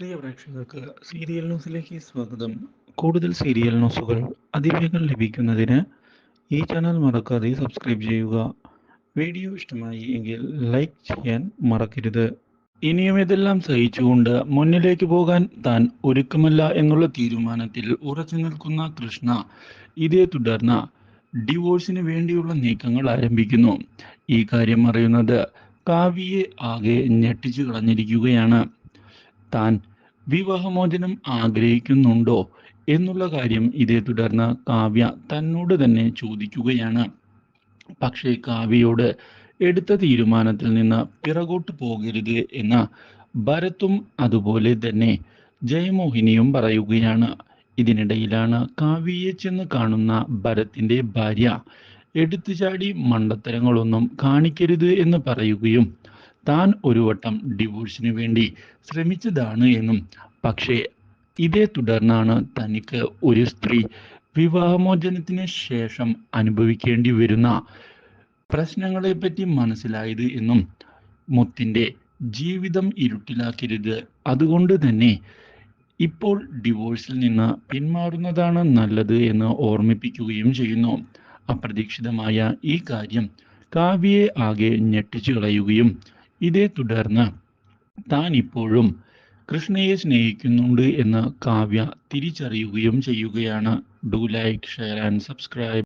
പ്രിയ പ്രേക്ഷകർക്ക് സീരിയൽ ന്യൂസിലേക്ക് സ്വാഗതം. കൂടുതൽ സീരിയൽ ന്യൂസുകൾ അതിവേഗം ലഭിക്കുന്നതിന് ഈ ചാനൽ മറക്കാതെ സബ്സ്ക്രൈബ് ചെയ്യുക. വീഡിയോ ഇഷ്ടമായി എങ്കിൽ ലൈക്ക് ചെയ്യാൻ മറക്കരുത്. ഇനിയും ഇതെല്ലാം സഹിച്ചുകൊണ്ട് മുന്നിലേക്ക് പോകാൻ താൻ ഒരുക്കമല്ല എന്നുള്ള തീരുമാനത്തിൽ ഉറച്ചു നിൽക്കുന്ന കൃഷ്ണ ഇതേ തുടർന്ന് ഡിവോഴ്സിന് വേണ്ടിയുള്ള നീക്കങ്ങൾ ആരംഭിക്കുന്നു. ഈ കാര്യം അറിയുന്നത് കാവ്യയെ ആകെ ഞെട്ടിച്ചു കളഞ്ഞിരിക്കുകയാണ്. താൻ വിവാഹമോചനം ആഗ്രഹിക്കുന്നുണ്ടോ എന്നുള്ള കാര്യം ഇതേ തുടർന്ന് കാവ്യ തന്നോട് തന്നെ ചോദിക്കുകയാണ്. പക്ഷേ കാവ്യയോട് എടുത്ത തീരുമാനത്തിൽ നിന്ന് പിറകോട്ട് പോകരുത് എന്ന ഭരത്തും അതുപോലെ തന്നെ ജയമോഹിനിയും പറയുകയാണ്. ഇതിനിടയിലാണ് കാവ്യയെ ചെന്ന് കാണുന്ന ഭരത്തിന്റെ ഭാര്യ. എടുത്തുചാടി മണ്ടത്തരങ്ങളൊന്നും കാണിക്കരുത് എന്ന് പറയുകയും താൻ ഒരു വട്ടം ഡിവോഴ്സിന് വേണ്ടി ശ്രമിച്ചതാണ് എന്നും. പക്ഷേ ഇതേ തുടർന്നാണ് തനിക്ക് ഒരു സ്ത്രീ വിവാഹമോചനത്തിന് ശേഷം അനുഭവിക്കേണ്ടി വരുന്ന പ്രശ്നങ്ങളെപ്പറ്റി മനസ്സിലായത് എന്നും. മുത്തിന്റെ ജീവിതം ഇരുട്ടിലാക്കരുത്. അതുകൊണ്ട് തന്നെ ഇപ്പോൾ ഡിവോഴ്സിൽ നിന്ന് പിന്മാറുന്നതാണ് നല്ലത് എന്ന് ഓർമ്മിപ്പിക്കുകയും ചെയ്യുന്നു. അപ്രതീക്ഷിതമായ ഈ കാര്യം കാവ്യയെ ആകെ ഞെട്ടിച്ചു കളയുകയും ഇതേ തുടർന്ന് താൻ ഇപ്പോഴും കൃഷ്ണയെ സ്നേഹിക്കുന്നുണ്ട് എന്ന് കാവ്യ തിരിച്ചറിയുകയും ചെയ്യുകയാണ്. Do like share and subscribe